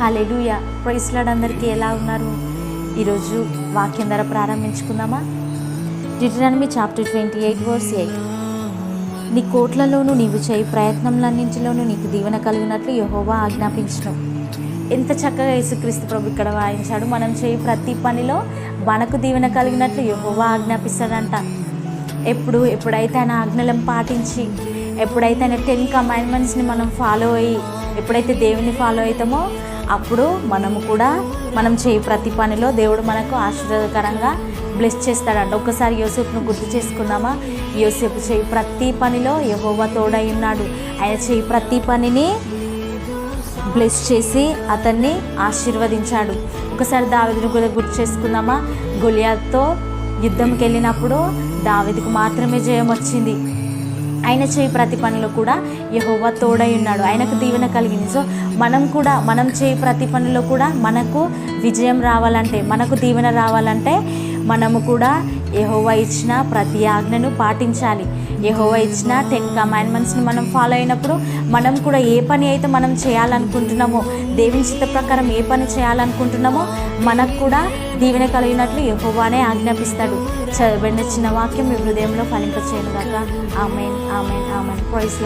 Hallelujah ప్రైస్లాడ్ అందరికీ ఎలా ఉన్నారు? ఈరోజు వాక్యం ధర ప్రారంభించుకుందామా? Deuteronomy chapter twenty eight verse eight నీ కోట్లలోనూ నీవు చేయి ప్రయత్నంలన్నింటిలోనూ నీకు దీవెన కలిగినట్లు యహోవా ఆజ్ఞాపించడం ఎంత చక్కగా యేసుక్రీస్తు ప్రభు ఇక్కడ వాయించాడు. మనం చేయి ప్రతి పనిలో మనకు దీవెన కలిగినట్లు యహోవా ఆజ్ఞాపిస్తాడంట. ఎప్పుడు ఎప్పుడైతే ఆయన ఆజ్ఞలను పాటించి ఎప్పుడైతే ఆయన టెన్ కమాండ్మెంట్స్ని మనం ఫాలో అయ్యి ఎప్పుడైతే దేవుని ఫాలో అవుతామో అప్పుడు మనము కూడా మనం చేయి ప్రతి పనిలో దేవుడు మనకు ఆశీర్వాదకరంగా బ్లెస్ చేస్తాడంట. ఒక్కసారి యోసేపును గుర్తు చేసుకుందామా? యోసేపు చేయి ప్రతి పనిలో యహోవా తోడై ఉన్నాడు. ఆయన చేయి ప్రతి పనిని బ్లెస్ చేసి అతన్ని ఆశీర్వదించాడు. ఒకసారి దావిదిని కూడా గుర్తు చేసుకుందామా? గొలియాతో యుద్ధంకి వెళ్ళినప్పుడు దావిదికి మాత్రమే జయం వచ్చింది. ఆయన చేయి ప్రతి పనిలో కూడా యహోవా తోడై ఉన్నాడు. ఆయనకు దీవెన కలిగింది. సో మనం కూడా మనం చేయి ప్రతి పనిలో కూడా మనకు విజయం రావాలంటే మనకు దీవెన రావాలంటే మనము కూడా యహోవా ఇచ్చిన ప్రతి ఆజ్ఞను పాటించాలి. యహోవా ఇచ్చిన టెన్ కమాండ్మెంట్స్ని మనం ఫాలో అయినప్పుడు మనం కూడా ఏ పని అయితే మనం చేయాలనుకుంటున్నామో దేవుని చిత్త ప్రకారం ఏ పని చేయాలనుకుంటున్నామో మనకు కూడా దీవెన కలిగినట్లు యహోవానే ఆజ్ఞాపిస్తాడు. చదవండి చిన్న వాక్యం మీ హృదయంలో ఫలింపచేయను కదా ఆమెన్ ఆమెన్ ఆమెన్. ప్రైస్